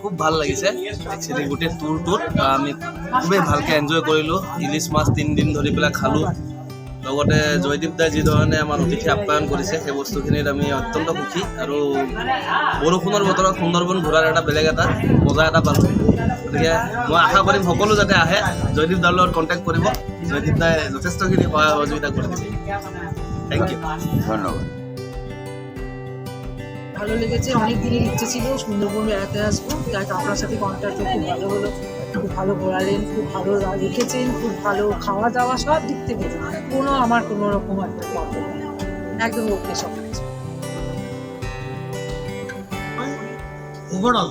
খুব ভালো লাগিছে। একচুৱেলি গোটেই টুৰটোত আহ, আমি খুবেই ভালকৈ এনজয় কৰিলোঁ। ইলিছ মাছ তিনিদিন ধৰি পেলাই খালোঁ। লগতে জয়দীপ দাই যিধৰণে আমাৰ অতিথি আপ্যায়ন কৰিছে সেই বস্তুখিনিত আমি অত্যন্ত সুখী। আৰু বৰষুণৰ বতৰত সুন্দৰবন ঘূৰাৰ এটা বেলেগ এটা মজা এটা পালোঁ। গতিকে মই আশা কৰিম সকলো যাতে আহে। জয়দীপ দাৰ লগত কণ্টেক্ট কৰিব। জয়দীপ দাই যথেষ্টখিনি সহায় সহযোগিতা কৰি দিছে। থেংক ইউ ধন্যবাদ। ভালো লেগেছে অনেক দিনের ইচ্ছে ছিল সুন্দরবন বেড়াতে আসব। হোক, আপনার সাথে কন্ট্যাক্ট খুব ভালো হলো। খুব ভালো ঘোরালেন, খুব ভালো রেখেছেন, খুব ভালো খাওয়া দাওয়া সব দিক থেকে কোনো আমার কোনো রকম একটা প্রবলেম একদম ওকে সব ওভারঅল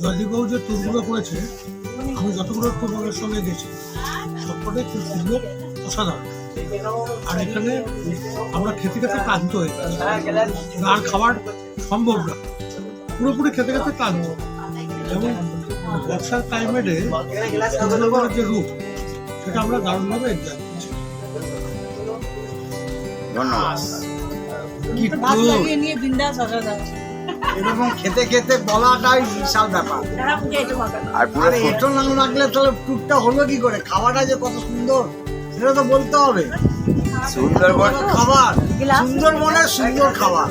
জয়দীপবাবু যে ট্যুরগুলো করেছে, আমি যতগুলো ট্যুরের সঙ্গে গেছি, সবকটাই খুব সুন্দর, অসাধারণ। আর এখানে আমরা খেতে খেতে ক্লান্ত হয়ে গেছি। আর খাবার সম্ভব না। পুরোপুরি খেতে খেতে ক্লান্ত। এবং বর্ষার ক্লাইমেটে সুন্দরবনের যে রূপ সেটা আমরা দারুণভাবে এনজয় করছি। ধন্যবাদ। কি ভাত tour! লাগিয়ে নিয়ে বিন্দাস অসাধারণ এরকম খেতে খেতে বলাটাই বিশাল ব্যাপার। আর পুরো এটো না লাগলে তাহলে টুকটা হলো কি করে? খাওয়াটা যে কত সুন্দর। সেটা তো বলতে হবে। সুন্দরবন। খাবার। সুন্দরবনের সুন্দর খাবার।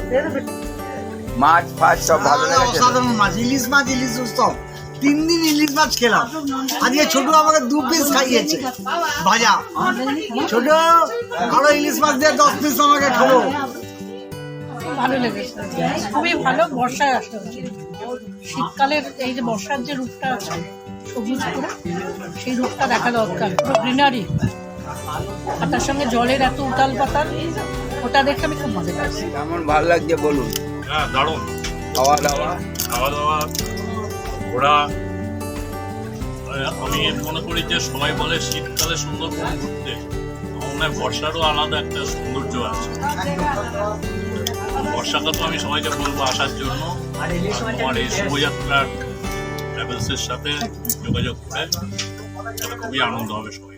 মাছ ফাছ সব ভালো লেগেছে অসাধারণ মাছ। ইলিশ মাছ ইলিশ তিন দিন ইলিশ মাছ খেলাম। আজকে ছোট আমাকে দু পিস খাইয়েছে। ভাজা। ছোট আরও ইলিশ মাছ দিয়ে দশ পিস আমাকে খাব। ভালো লেগেছে। খুবই ভালো বর্ষায় আসা উচিত শীতকালের এই যে বর্ষার যে রূপটা আছে সবুজ করে সেই রূপটা দেখা দরকার। পুরো গ্রিনারি। আর তার সঙ্গে জলের এত উতাল পাতাল ওটা দেখে আমি খুব মজা পাচ্ছি কেমন ভালো লাগছে বলুন? হ্যাঁ দারুণ। খাওয়া দাওয়া? খাওয়া দাওয়া ঘোরা আমি মনে করি যে সবাই বলে শীতকালে সুন্দরবন ঘুরতে। মনে হয় বর্ষারও আলাদা একটা সৌন্দর্য আছে। বর্ষাকাল তো আমি সবাইকে বলব আসার জন্য। আর তোমার এই শুভযাত্রার ট্রাভেলসের সাথে যোগাযোগ করে তাহলে খুবই আনন্দ হবে সবাই